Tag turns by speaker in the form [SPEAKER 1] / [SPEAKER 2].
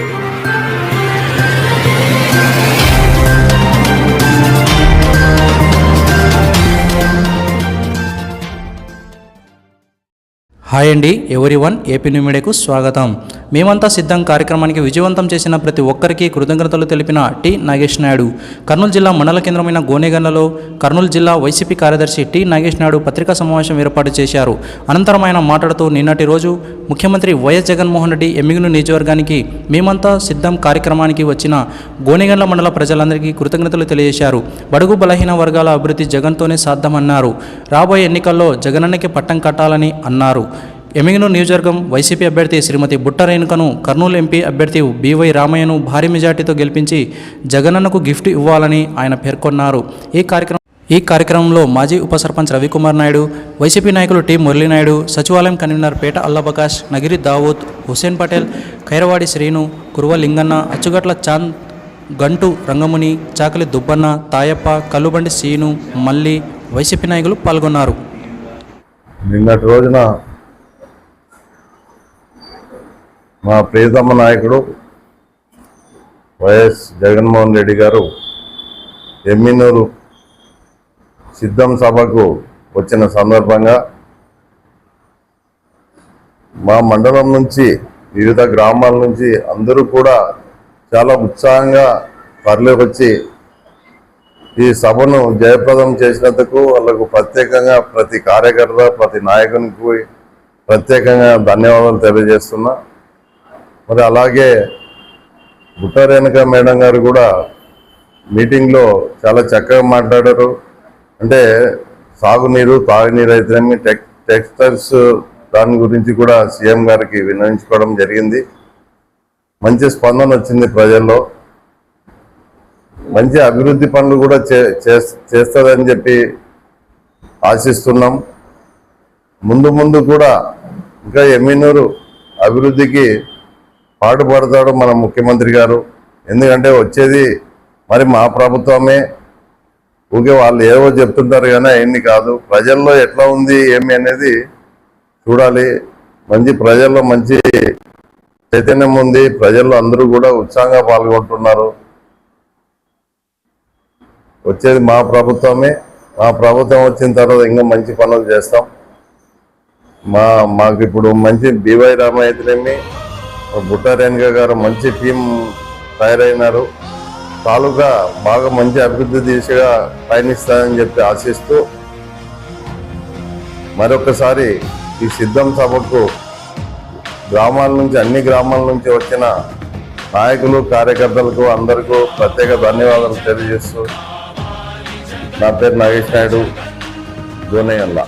[SPEAKER 1] Thank you. Hi అండి ఎవరి one AP new మీడియాకు స్వాగతం. మేమంతా సిద్ధం కార్యక్రమానికి విజయవంతం చేసిన ప్రతి ఒక్కరికి కృతజ్ఞతలు తెలిపిన టి. నాగేష్ నాయుడు. కర్నూలు జిల్లా మండల కేంద్రమైన గోనెగండ్లలో కర్నూలు జిల్లా వైసీపీ కార్యదర్శి టి. నాగేష్ నాయుడు పత్రికా సమావేశం ఏర్పాటు చేశారు. అనంతరం ఆయన మాట్లాడుతూ నిన్నటి రోజు ముఖ్యమంత్రి వైఎస్ జగన్మోహన్ రెడ్డి ఎమ్మిగును నియోజకవర్గానికి మేమంతా సిద్ధం కార్యక్రమానికి వచ్చిన గోనెగన్ల మండల ప్రజలందరికీ కృతజ్ఞతలు తెలియజేశారు. బడుగు బలహీన వర్గాల అభివృద్ధి జగన్తోనే సాధ్యమన్నారు. రాబోయే ఎన్నికల్లో జగనన్నకి పట్టం కట్టాలని అన్నారు. ఎమిగనూరు నియోజకవర్గం వైసీపీ అభ్యర్థి శ్రీమతి బుట్ట రేణుకను కర్నూలు ఎంపీ అభ్యర్థి బీవై రామయ్యను భారీ మెజార్టీతో గెలిపించి జగనన్నకు గిఫ్ట్ ఇవ్వాలని ఆయన పేర్కొన్నారు. ఈ కార్యక్రమం ఈ కార్యక్రమంలో మాజీ ఉప సర్పంచ్ రవికుమార్ నాయుడు వైసీపీ నాయకులు టి మురళీనాయుడు సచివాలయం కన్వీనర్ పేట అల్లబకాష్ నగిరి దావూద్ హుసేన్ పటేల్ ఖైరవాడి శ్రీను కురువ లింగన్న అచ్చుగట్ల చాంద్ గంటు రంగముని చాకలి దుబ్బన్న తాయప్ప కల్లుబండి సీను మల్లి వైసీపీ నాయకులు పాల్గొన్నారు.
[SPEAKER 2] నిన్నటి రోజున మా ప్రియతమ నాయకుడు వైఎస్ జగన్మోహన్ రెడ్డి గారు ఎమ్మినూరు సిద్ధం సభకు వచ్చిన సందర్భంగా మా మండలం నుంచి వివిధ గ్రామాల నుంచి అందరూ కూడా చాలా ఉత్సాహంగా తరలి వచ్చి ఈ సభను జయప్రదం చేసినందుకు వాళ్ళకు ప్రత్యేకంగా ప్రతి కార్యకర్త ప్రతి నాయకునికి ప్రత్యేకంగా ధన్యవాదాలు తెలియజేస్తున్నా. మరి అలాగే బుట్టారేణుక మేడం గారు కూడా మీటింగ్లో చాలా చక్కగా మాట్లాడారు. అంటే సాగునీరు తాగునీరు అయితేనేమి టెక్ టెక్స్టైల్స్ దాని గురించి కూడా సీఎం గారికి వినియోగించుకోవడం జరిగింది. మంచి స్పందన వచ్చింది ప్రజల్లో. మంచి అభివృద్ధి పనులు కూడా చే చేస్తుందని చెప్పి ఆశిస్తున్నాం. ముందు ముందు కూడా ఇంకా ఎమ్మినూరు అభివృద్ధికి పాటుపడతాడు మన ముఖ్యమంత్రి గారు. ఎందుకంటే వచ్చేది మరి మా ప్రభుత్వమే. ఊకే వాళ్ళు ఏవో చెప్తుంటారు కానీ అవన్నీ కాదు. ప్రజల్లో ఎట్లా ఉంది ఏమి అనేది చూడాలి. మంచి ప్రజల్లో మంచి చైతన్యం ఉంది. ప్రజల్లో అందరూ కూడా ఉత్సాహంగా పాల్గొంటున్నారు. వచ్చేది మా ప్రభుత్వమే. మా ప్రభుత్వం వచ్చిన తర్వాత ఇంకా మంచి పనులు చేస్తాం. మా మాకు ఇప్పుడు మంచి బివై రామ అయితేనేమి బుట్ట రేణుక గారు మంచి టీం తయారైనారు. తాలూకా బాగా మంచి అభివృద్ధి దిశగా పయనిస్తారని చెప్పి ఆశిస్తూ మరొకసారి ఈ సిద్ధం సభకు గ్రామాల నుంచి అన్ని గ్రామాల నుంచి వచ్చిన నాయకులు కార్యకర్తలకు అందరికీ ప్రత్యేక ధన్యవాదాలు తెలియజేస్తూ నా పేరు నాగేష్ నాయుడు గోనయ్యల్లా